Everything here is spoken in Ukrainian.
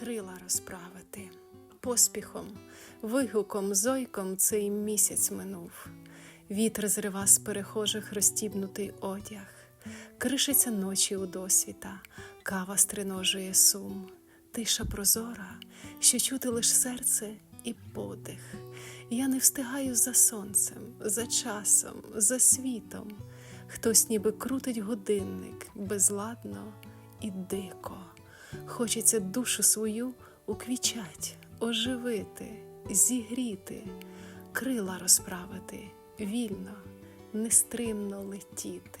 крила розправити. Поспіхом, вигуком, зойком цей місяць минув. Вітер зрива з перехожих розтібнутий одяг, кришиться ночі у досвіта, кава стриножує сум, тиша прозора, що чути лиш серце і подих. Я не встигаю за сонцем, за часом, за світом. Хтось ніби крутить годинник безладно і дико. Хочеться душу свою уквічать, оживити, зігріти, крила розправити, вільно, нестримно летіти.